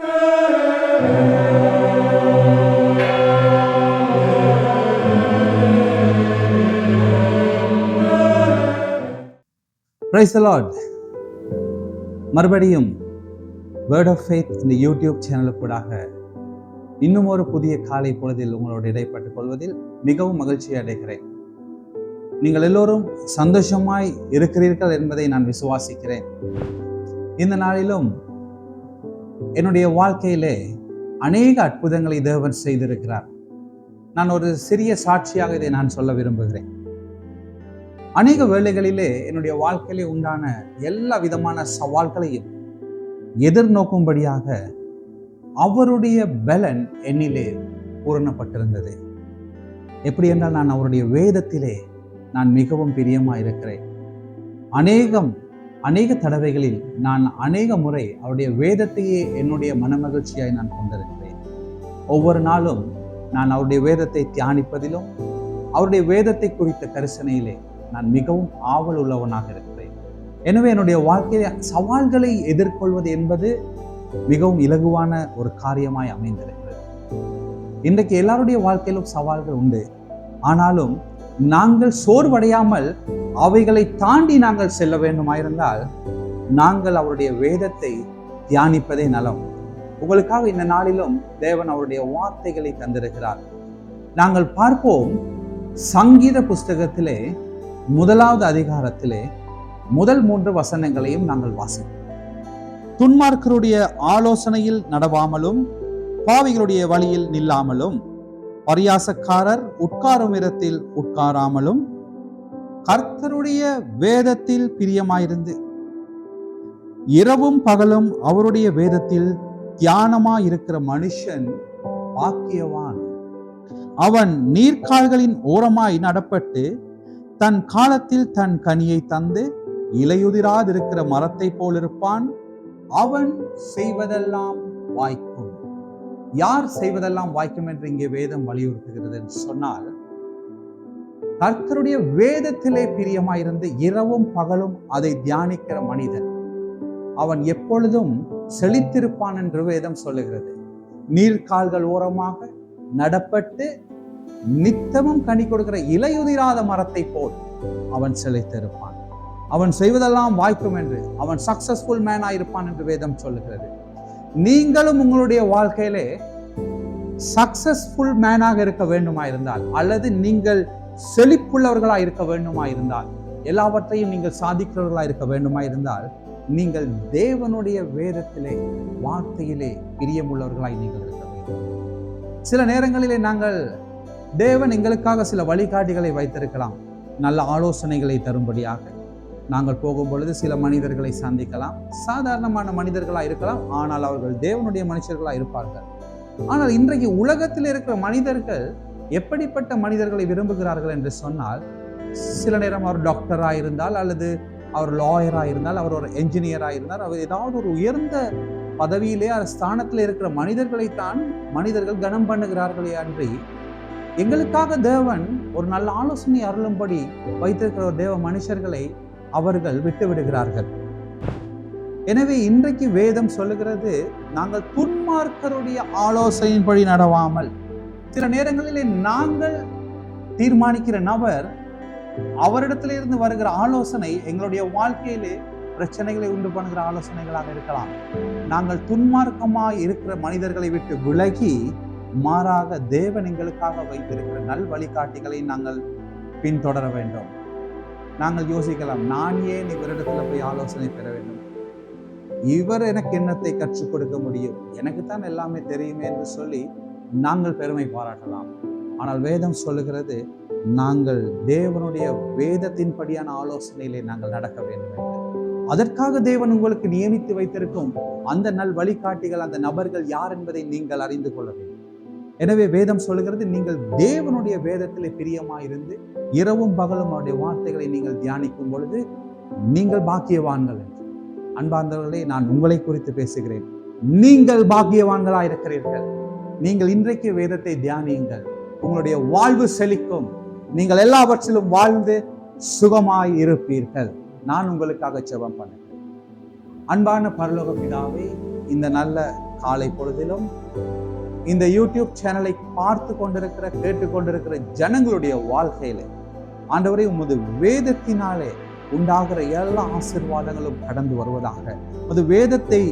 Price மறுபடியும் word of faith இந்த YouTube சேனலுக்கூடாக இன்னும் ஒரு புதிய காலை பொழுதில் உங்களோடு இடைப்பட்டுக் கொள்வதில் மிகவும் மகிழ்ச்சி அடைகிறேன். நீங்கள் எல்லோரும் சந்தோஷமாய் இருக்கிறீர்கள் என்பதை நான் விசுவாசிக்கிறேன். இந்த நாளிலும் என்னுடைய வாழ்க்கையிலே அநேக அற்புதங்களை தேவன் செய்திருக்கிறார். நான் ஒரு சிறிய சாட்சியாக இதை நான் சொல்ல விரும்புகிறேன். அநேக வேலைகளிலே என்னுடைய வாழ்க்கையிலே உண்டான எல்லா விதமான சவால்களையும் எதிர்நோக்கும்படியாக அவருடைய பலன் என்னிலே பூரணப்பட்டிருந்தது. எப்படி என்றால் நான் அவருடைய வேதத்திலே நான் மிகவும் பிரியமாக இருக்கிறேன் அநேகம் அநேக தடவைகளில் நான் அநேக முறை அவருடைய வேதத்தையே என்னுடைய மனமகிழ்ச்சியாய் நான் கொண்டிருக்கிறேன். ஒவ்வொரு நாளும் நான் அவருடைய வேதத்தை தியானிப்பதிலும் அவருடைய வேதத்தை குறித்த கரிசனையிலே நான் மிகவும் ஆவல் உள்ளவனாக இருக்கிறேன். எனவே என்னுடைய வாழ்க்கையில சவால்களை எதிர்கொள்வது என்பது மிகவும் இலகுவான ஒரு காரியமாய் அமைந்திருக்கிறது. இன்றைக்கு எல்லாருடைய வாழ்க்கையிலும் சவால்கள் உண்டு. ஆனாலும் நாங்கள் சோர்வடையாமல் அவைகளை தாண்டி நாங்கள் செல்ல வேண்டுமாயிருந்தால் நாங்கள் அவருடைய வேதத்தை தியானிப்பதே நலம். உங்களுக்காக இந்த நாளிலும் தேவன் அவருடைய வார்த்தைகளை தந்திருக்கிறார். நாங்கள் பார்ப்போம் சங்கீத புஸ்தகத்திலே முதலாவது அதிகாரத்திலே முதல் மூன்று வசனங்களையும் நாங்கள் வாசிப்போம். துன்மார்க்கருடைய ஆலோசனையில் நடவாமலும் பாவிகளுடைய வழியில் நில்லாமலும் பரியாசக்காரர் உட்காரும் இடத்தில் உட்காராமலும் கர்த்தருடைய வேதத்தில் பிரியமாயிருந்து இரவும் பகலும் அவருடைய வேதத்தில் தியானமாயிருக்கிற மனுஷன் பாக்கியவான். அவன் நீர்க்கால்களின் ஓரமாய் நடப்பட்டு தன் காலத்தில் தன் கனியை தந்து இலையுதிராதிருக்கிற மரத்தை போலிருப்பான். அவன் செய்வதெல்லாம் வாய்க்கும். யார் செய்வதெல்லாம் வாய்க்கும் என்று இங்கே வேதம் வலியுறுத்துகிறது என்று சொன்னால் கர்த்தருடைய வேதத்திலே பிரியமாயிருந்து இரவும் பகலும் அதை தியானிக்கிற மனிதன். அவன் எப்பொழுதும் செழித்திருப்பான் என்று வேதம் சொல்லுகிறது. நீர்கால்கள் ஓரமாக நடப்பட்டு நித்தமும் கனி கொடுக்கிற இலையுதிராத மரத்தை போல் அவன் செழித்திருப்பான். அவன் செய்வதெல்லாம் வாய்க்கும் என்று அவன் சக்சஸ்ஃபுல் மேனாக இருப்பான் என்று வேதம் சொல்லுகிறது. நீங்களும் உங்களுடைய வாழ்க்கையிலே சக்சஸ்ஃபுல் மேனாக இருக்க வேண்டுமா இருந்தால் அல்லது நீங்கள் செழிப்புள்ளவர்களாக இருக்க வேண்டுமா இருந்தால் எல்லாவற்றையும் நீங்கள் சாதிக்கிறவர்களா இருக்க வேண்டுமா இருந்தால் நீங்கள் தேவனுடைய வேதத்திலே வார்த்தையிலே பிரியமுள்ளவர்களாய் நீங்கள் இருக்க வேண்டும். சில நேரங்களிலே நாங்கள் தேவன் எங்களுக்காக சில வழிகாட்டிகளை வைத்திருக்கலாம். நல்ல ஆலோசனைகளை தரும்படியாக. நாங்கள் போகும் பொழுது சில மனிதர்களை சந்திக்கலாம். சாதாரணமான மனிதர்களாக இருக்கலாம். ஆனால் அவர்கள் தேவனுடைய மனுஷர்களாக இருப்பார்கள். ஆனால் இன்றைக்கு உலகத்தில் இருக்கிற மனிதர்கள் எப்படிப்பட்ட மனிதர்களை விரும்புகிறார்கள் என்று சொன்னால் சில நேரம் அவர் டாக்டராக இருந்தால் அல்லது அவர் லாயராக இருந்தால் அவர் ஒரு என்ஜினியராக இருந்தால் அவர் ஏதாவது ஒரு உயர்ந்த பதவியிலே அந்த ஸ்தானத்தில் இருக்கிற மனிதர்களைத்தான் மனிதர்கள் கனம் பண்ணுகிறார்களே அன்றி எங்களுக்காக தேவன் ஒரு நல்ல ஆலோசனை அருளும்படி வைத்திருக்கிற ஒரு தேவ மனுஷர்களை அவர்கள் விட்டுவிடுகிறார்கள். எனவே இன்றைக்கு வேதம் சொல்லுகிறது நாங்கள் துன்மார்க்கருடைய ஆலோசனையின்படி நடவாமல் சில நேரங்களிலே நாங்கள் தீர்மானிக்கிற நபர் அவரிடத்திலிருந்து வருகிற ஆலோசனை எங்களுடைய வாழ்க்கையிலே பிரச்சனைகளை உண்டு பண்ணுகிற ஆலோசனைகளாக இருக்கலாம். நாங்கள் துன்மார்க்கமாக இருக்கிற மனிதர்களை விட்டு விலகி மாறாக தேவன் எங்களுக்காக வைத்திருக்கிற நல் வழிகாட்டிகளை நாங்கள் பின்தொடர வேண்டும். நாங்கள் யோசிக்கலாம் நான் ஏன் இவரிடத்துல போய் ஆலோசனை பெற வேண்டும்? இவர் எனக்கு எண்ணத்தை கற்றுக் கொடுக்க முடியும்? எனக்கு தான் எல்லாமே தெரியுமே என்று சொல்லி நாங்கள் பெருமை பாராட்டலாம். ஆனால் வேதம் சொல்லுகிறது நாங்கள் தேவனுடைய வேதத்தின்படியான ஆலோசனையிலே நாங்கள் நடக்க வேண்டும் என்று. அதற்காக தேவன் உங்களுக்கு நியமித்து வைத்திருக்கும் அந்த நல் வழிகாட்டிகள் அந்த நபர்கள் யார் என்பதை நீங்கள் அறிந்து கொள்ள வேண்டும். எனவே வேதம் சொல்லுகிறது நீங்கள் தேவனுடைய வேதத்திலே பிரியமாயிருந்து இரவும் பகலும் அவருடைய வார்த்தைகளை நீங்கள் தியானிக்கும் பொழுது நீங்கள் பாக்கியவான்கள் என்று. அன்பார்ந்தவர்களே நான் உங்களை குறித்து பேசுகிறேன். நீங்கள் பாக்கியவான்களாக இருக்கிறீர்கள் நீங்கள் இன்றைக்கு வேதத்தை தியானியுங்கள். உங்களுடைய வாழ்வு செழிக்கும். நீங்கள் எல்லாவற்றிலும் வாழ்ந்து சுகமாய் இருப்பீர்கள். நான் உங்களுக்காக ஜெபம் பண்ணுகிறேன். அன்பான பரலோக பிதாவே இந்த நல்ல காலை பொழுதிலும் இந்த யூடியூப் சேனலை பார்த்து கொண்டிருக்கிற கேட்டுக்கொண்டிருக்கிற ஜனங்களுடைய வாழ்க்கையில ஆண்டவரை உமது வேதத்தினாலே உண்டாகிற எல்லா ஆசீர்வாதங்களும் கடந்து வருவதாக. அது வேதத்தை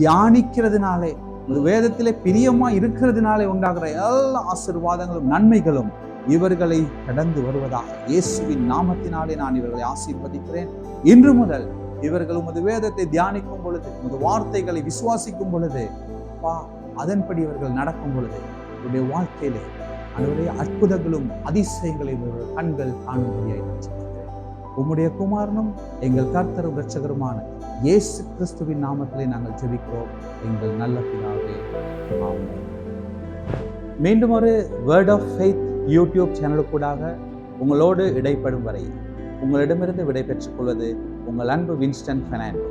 தியானிக்கிறதுனாலே உமது வேதத்திலே பிரியமா இருக்கிறதுனாலே உண்டாகிற எல்லா ஆசீர்வாதங்களும் நன்மைகளும் இவர்களை கடந்து வருவதாக இயேசுவின் நாமத்தினாலே நான் இவர்களை ஆசீர்வதிக்கிறேன். இன்று முதல் இவர்கள் உமது வேதத்தை தியானிக்கும் பொழுது உமது வார்த்தைகளை விசுவாசிக்கும் பொழுது பா அதன்படி இவர்கள் நடக்கும் பொழுது இவருடைய வாழ்க்கையிலே அதனுடைய அற்புதங்களும் அதிசயங்களையும் இவர்கள் கண்கள் காணும்படியாக உம்முடைய குமாரனும் எங்கள் கர்த்தரும் இரட்சகருமான இயேசு கிறிஸ்துவின் நாமத்திலே நாங்கள் ஜெபிக்கிறோம். எங்கள் நல்ல பிதாவே மீண்டும் ஒரு வேர்ட் ஆஃப் ஃபெய்த் யூடியூப் சேனலுக்கூடாக உங்களோடு இடைப்படும் வரை உங்களிடமிருந்து விடை கொள்வது உங்கள் அன்பு வின்ஸ்டன் ஃபெர்னாண்டோ